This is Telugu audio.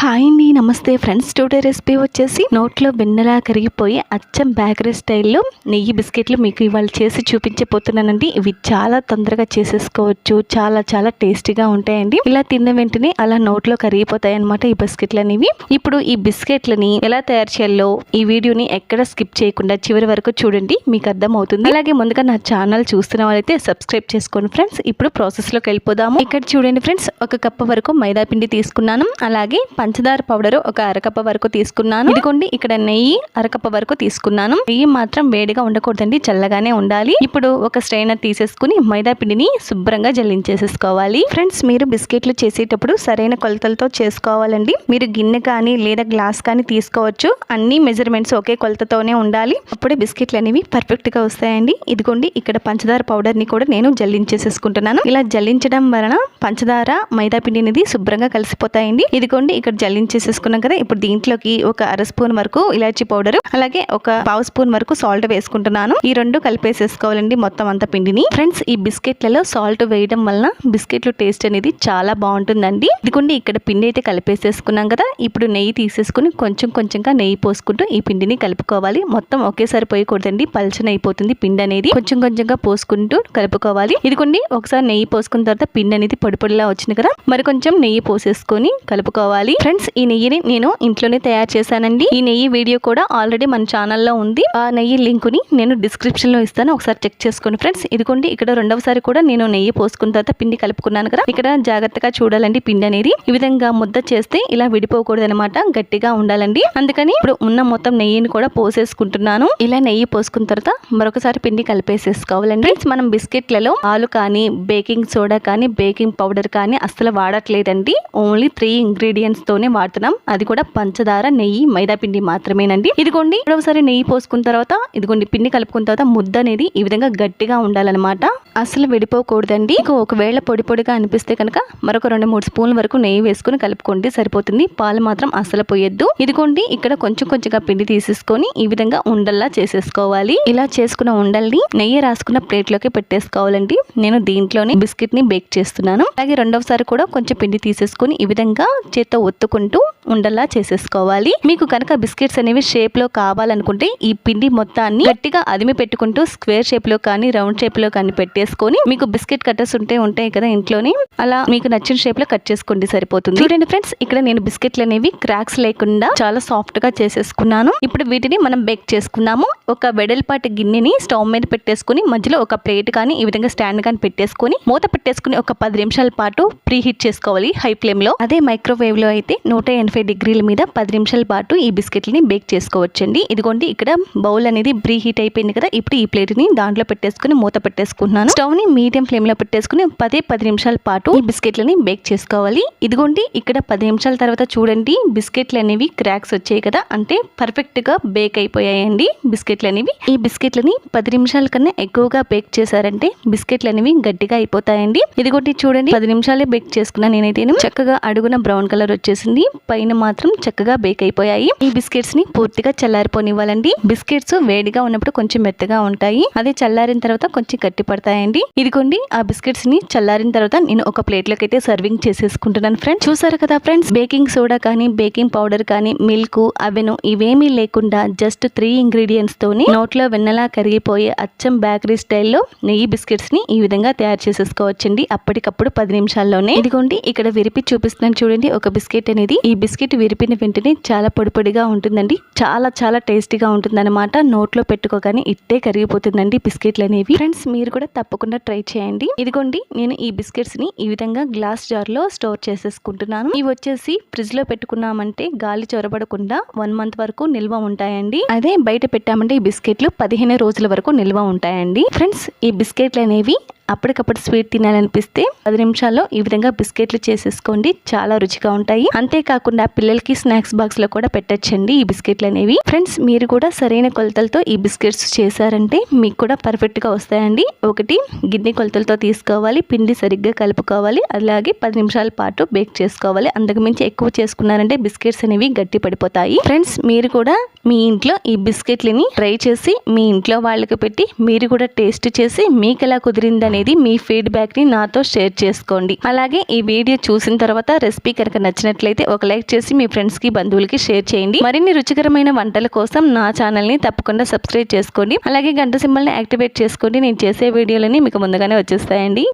హాయ్ అండి నమస్తే. ఫ్రెండ్స్ టుడే రెసిపీ వచ్చేసి నోట్లో వెన్నెలా కరిగిపోయి అచ్చం బేకరీ స్టైల్లో నెయ్యి బిస్కెట్లు మీకు ఇవాళ చేసి చూపించబోతున్నానండి. ఇవి చాలా తొందరగా చేసేసుకోవచ్చు. చాలా చాలా టేస్టీగా ఉంటాయండి. ఇలా తిన్న వెంటనే అలా నోట్లో కరిగిపోతాయి అనమాట ఈ బిస్కెట్లు అనేవి ఇప్పుడు ఈ బిస్కెట్లని ఎలా తయారు చేయాలో ఈ వీడియోని ఎక్కడ స్కిప్ చేయకుండా చివరి వరకు చూడండి. మీకు అర్థమవుతుంది. అలాగే ముందుగా నా ఛానల్ చూస్తున్న వాళ్ళైతే సబ్స్క్రైబ్ చేసుకోండి ఫ్రెండ్స్. ఇప్పుడు ప్రాసెస్లోకి వెళ్ళిపోదాము. ఇక్కడ చూడండి ఫ్రెండ్స్ ఒక కప్పు వరకు మైదా పిండి తీసుకున్నాను. అలాగే పంచదార పౌడర్ ఒక అరకప్ప వరకు తీసుకున్నాను. ఇదిగోండి ఇక్కడ నెయ్యి అరకప్ప వరకు తీసుకున్నాను. నెయ్యి మాత్రం వేడిగా ఉండకూడదండి చల్లగానే ఉండాలి. ఇప్పుడు ఒక స్ట్రైనర్ తీసేసుకుని మైదా పిండిని శుభ్రంగా జల్లించేసేసుకోవాలి. ఫ్రెండ్స్ మీరు బిస్కెట్లు చేసేటప్పుడు సరైన కొలతలతో చేసుకోవాలండి. మీరు గిన్నె కానీ లేదా గ్లాస్ కానీ తీసుకోవచ్చు. అన్ని మెజర్మెంట్స్ ఒకే కొలతతోనే ఉండాలి. అప్పుడే బిస్కెట్లు అనేవి పర్ఫెక్ట్గా వస్తాయండి. ఇదిగోండి ఇక్కడ పంచదార పౌడర్ని కూడా నేను జల్లించేసేసుకుంటున్నాను. ఇలా జల్లించడం వలన పంచదార మైదా పిండి అనేది శుభ్రంగా కలిసిపోతాయండి. ఇదిగోండి ఇక్కడ జల్లించేసేసుకున్నాం కదా ఇప్పుడు దీంట్లోకి ఒక అర స్పూన్ వరకు ఇలాచీ పౌడర్ అలాగే ఒక పావు స్పూన్ వరకు సాల్ట్ వేసుకుంటున్నాను. ఈ రెండు కలిపేసేసుకోవాలండి మొత్తం అంత పిండిని. ఫ్రెండ్స్ ఈ బిస్కెట్లలో సాల్ట్ వేయడం వలన బిస్కెట్లు టేస్ట్ అనేది చాలా బాగుంటుందండి. ఇదిగోండి ఇక్కడ పిండి అయితే కలిపేసేసుకున్నాం కదా ఇప్పుడు నెయ్యి తీసేసుకుని కొంచెం కొంచెంగా నెయ్యి పోసుకుంటూ ఈ పిండిని కలుపుకోవాలి. మొత్తం ఒకేసారి పోయకూడదండి పల్చన అయిపోతుంది పిండి అనేది. కొంచెం కొంచెంగా పోసుకుంటూ కలుపుకోవాలి. ఇదిగోండి ఒకసారి నెయ్యి పోసుకున్న తర్వాత పిండి అనేది పొడిపొడిలా వచ్చింది కదా మరి కొంచెం నెయ్యి పోసేసుకొని కలుపుకోవాలి. ఫ్రెండ్స్ ఈ నెయ్యిని నేను ఇంట్లోనే తయారు చేశానండి. ఈ నెయ్యి వీడియో కూడా ఆల్రెడీ మన ఛానల్లో ఉంది. ఆ నెయ్యి లింక్ని నేను డిస్క్రిప్షన్లో ఇస్తాను. ఒకసారి చెక్ చేసుకోండి ఫ్రెండ్స్. ఇదిగోండి ఇక్కడ రెండవసారి కూడా నేను నెయ్యి పోసుకున్న తర్వాత పిండి కలుపుకున్నాను కదా. ఇక్కడ జాగ్రత్తగా చూడాలండి పిండి అనేది. ఈ విధంగా ముద్ద చేస్తే ఇలా విడిపోకూడదు అనమాట గట్టిగా ఉండాలండి. అందుకని ఇప్పుడు ఉన్న మొత్తం నెయ్యిని కూడా పోసేసుకుంటున్నాను. ఇలా నెయ్యి పోసుకున్న తర్వాత మరొకసారి పిండి కలిపేసేసుకోవాలండి. ఫ్రెండ్స్ మనం బిస్కెట్లలో ఆలు కానీ బేకింగ్ సోడా కానీ బేకింగ్ పౌడర్ కానీ అస్సలు వాడట్లేదండి. ఓన్లీ త్రీ ఇంగ్రీడియంట్స్ తోనే వాడుతున్నాం. అది కూడా పంచదార నెయ్యి మైదా పిండి మాత్రమేనండి. ఇదిగోండి ఒకసారి నెయ్యి పోసుకున్న తర్వాత ఇదిగోండి పిండి కలుపుకున్న తర్వాత ముద్ద అనేది ఈ విధంగా గట్టిగా ఉండాలన్నమాట. అసలు విడిపోకూడదండి. ఒకవేళ పొడి పొడిగా అనిపిస్తే కనుక మరొక రెండు మూడు స్పూన్ల వరకు నెయ్యి వేసుకుని కలుపుకోండి. సరిపోతుంది. పాలు మాత్రం అసలు పోయొద్దు. ఇదిగోండి ఇక్కడ కొంచెం కొంచెంగా పిండి తీసేసుకొని ఈ విధంగా ఉండల్లా చేసేసుకోవాలి. ఇలా చేసుకున్న ఉండల్ని నెయ్యి రాసుకున్న ప్లేట్లోకి పెట్టేసుకోవాలండి. నేను దీంట్లోనే బిస్కెట్ని బేక్ చేస్తున్నాను. అలాగే రెండవసారి కూడా కొంచెం పిండి తీసేసుకొని ఈ విధంగా చేత్తో ఒత్తుకుంటూ ఉండలా చేసేసుకోవాలి. మీకు కనుక బిస్కెట్స్ అనేవి షేప్లో కావాలనుకుంటే ఈ పిండి మొత్తాన్ని గట్టిగా అదిమి పెట్టుకుంటూ స్క్వేర్ షేప్లో కానీ రౌండ్ షేప్లో కానీ పెట్టేసుకొని మీకు బిస్కెట్ కట్టర్స్ ఉంటే ఉంటాయి కదా ఇంట్లోనే. అలా మీకు నచ్చిన షేప్లో కట్ చేసుకోండి సరిపోతుంది. చూడండి ఫ్రెండ్స్ ఇక్కడ నేను బిస్కెట్లు అనేవి క్రాక్స్ లేకుండా చాలా సాఫ్ట్గా చేసేసుకున్నాను. ఇప్పుడు వీటిని మనం బేక్ చేసుకున్నాము ఒక వెడల్పాటి గిన్నెని స్టవ్ మీద పెట్టేసుకుని మధ్యలో ఒక ప్లేట్ కానీ ఈ విధంగా స్టాండ్ కానీ పెట్టేసుకొని మూత పెట్టేసుకుని ఒక పది నిమిషాల పాటు ప్రీ హీట్ చేసుకోవాలి హై ఫ్లేమ్లో అదే మైక్రోవేవ్లో అయితే నూట ఎనభై డిగ్రీల మీద పది నిమిషాల పాటు ఈ బిస్కెట్లని బేక్ చేసుకోవచ్చండి. ఇదిగోండి ఇక్కడ బౌల్ అనేది ప్రీ హీట్ అయిపోయింది కదా ఇప్పుడు ఈ ప్లేట్ని దాంట్లో పెట్టేసుకుని మూత పెట్టేసుకుంటున్నాను. స్టవ్ని మీడియం ఫ్లేమ్లో పెట్టేసుకుని పదే పది నిమిషాల పాటు ఈ బిస్కెట్లని బేక్ చేసుకోవాలి. ఇదిగోండి ఇక్కడ పది నిమిషాల తర్వాత చూడండి బిస్కెట్లు అనేవి క్రాక్స్ వచ్చాయి కదా అంటే పర్ఫెక్ట్గా బేక్ అయిపోయాయండి బిస్కెట్లు అనేవి ఈ బిస్కెట్లని పది నిమిషాల కన్నా ఎక్కువగా బేక్ చేశారంటే బిస్కెట్లు అనేవి గట్టిగా అయిపోతాయండి. ఇదిగోటి చూడండి. పది నిమిషాలే బేక్ చేసుకున్నా నేనైతే చక్కగా అడుగున బ్రౌన్ కలర్ వచ్చేసింది. పైన మాత్రం చక్కగా బేక్ అయిపోయాయి. ఈ బిస్కెట్స్ని పూర్తిగా చల్లారిపోనివ్వాలండి. బిస్కెట్స్ వేడిగా ఉన్నప్పుడు కొంచెం మెత్తగా ఉంటాయి. అదే చల్లారిన తర్వాత కొంచెం గట్టి పడతాయండి. ఇదిగోండి ఆ బిస్కెట్స్ని చల్లారిన తర్వాత నేను ఒక ప్లేట్లోకి అయితే సర్వింగ్ చేసేసుకుంటున్నాను ఫ్రెండ్స్ చూసారు కదా ఫ్రెండ్స్ బేకింగ్ సోడా కానీ బేకింగ్ పౌడర్ కానీ మిల్క్ అవెను ఇవేమీ లేకుండా జస్ట్ త్రీ ఇంగ్రీడియంట్స్ తోని నోట్లో వెన్నలా కరిగిపోయే అచ్చం బేకరీ స్టైల్లో నెయ్యి బిస్కెట్స్ని ఈ విధంగా తయారు చేసేసుకోవచ్చండి. అప్పటికప్పుడు పది నిమిషాల్లోనే. ఇదిగోండి ఇక్కడ విరిపి చూపిస్తున్నాను చూడండి ఒక బిస్కెట్ అనేది. ఈ బిస్కెట్ విరిపిన వెంటనే చాలా పొడిపొడిగా ఉంటుందండి. చాలా చాలా టేస్టీగా ఉంటుందన్నమాట. నోట్లో పెట్టుకోగానే ఇట్టే కరిగిపోతుందండి బిస్కెట్లు అనేవి. ఫ్రెండ్స్ మీరు కూడా తప్పకుండా ట్రై చేయండి. ఇదిగోండి నేను ఈ బిస్కెట్స్ని ఈ విధంగా గ్లాస్ జార్లో స్టోర్ చేసేసుకుంటున్నాను. ఇవి వచ్చేసి ఫ్రిడ్జ్లో పెట్టుకున్నామంటే గాలి చొరబడకుండా వన్ మంత్ వరకు నిల్వ ఉంటాయండి. అదే బయట పెట్టామంటే ఈ బిస్కెట్లు పదిహేను రోజుల వరకు నిల్వ ఉంటాయండి. ఫ్రెండ్స్ ఈ బిస్కెట్లు అనేవి అప్పటికప్పుడు స్వీట్ తినాలనిపిస్తే పది నిమిషాల్లో ఈ విధంగా బిస్కెట్లు చేసేసుకోండి. చాలా రుచిగా ఉంటాయి. అంతేకాకుండా పిల్లలకి స్నాక్స్ బాక్స్లో కూడా పెట్టచ్చండి ఈ బిస్కెట్లు అనేవి. ఫ్రెండ్స్ మీరు కూడా సరైన కొలతలతో ఈ బిస్కెట్స్ చేశారంటే మీకు కూడా పర్ఫెక్ట్గా వస్తాయండి. ఒకటి గిన్నె కొలతలతో తీసుకోవాలి. పిండి సరిగ్గా కలుపుకోవాలి. అలాగే పది నిమిషాల పాటు బేక్ చేసుకోవాలి. అంతకుమించి ఎక్కువ చేసుకున్నారంటే బిస్కెట్స్ అనేవి గట్టి పడిపోతాయి. ఫ్రెండ్స్ మీరు కూడా మీ ఇంట్లో ఈ బిస్కెట్లని ట్రై చేసి మీ ఇంట్లో వాళ్ళకి పెట్టి మీరు కూడా టేస్ట్ చేసి మీకు ఎలా కుదిరిందని అనేది మీ ఫీడ్బ్యాక్ని నాతో షేర్ చేసుకోండి. అలాగే ఈ వీడియో చూసిన తర్వాత రెసిపీ కనుక నచ్చినట్లయితే ఒక లైక్ చేసి మీ ఫ్రెండ్స్కి బంధువులకి షేర్ చేయండి. మరిన్ని రుచికరమైన వంటల కోసం నా ఛానల్ని తప్పకుండా సబ్స్క్రైబ్ చేసుకోండి. అలాగే గంట సింబల్ని యాక్టివేట్ చేసుకోండి. నేను చేసే వీడియోలని మీకు ముందుగానే వచ్చేస్తాయండి.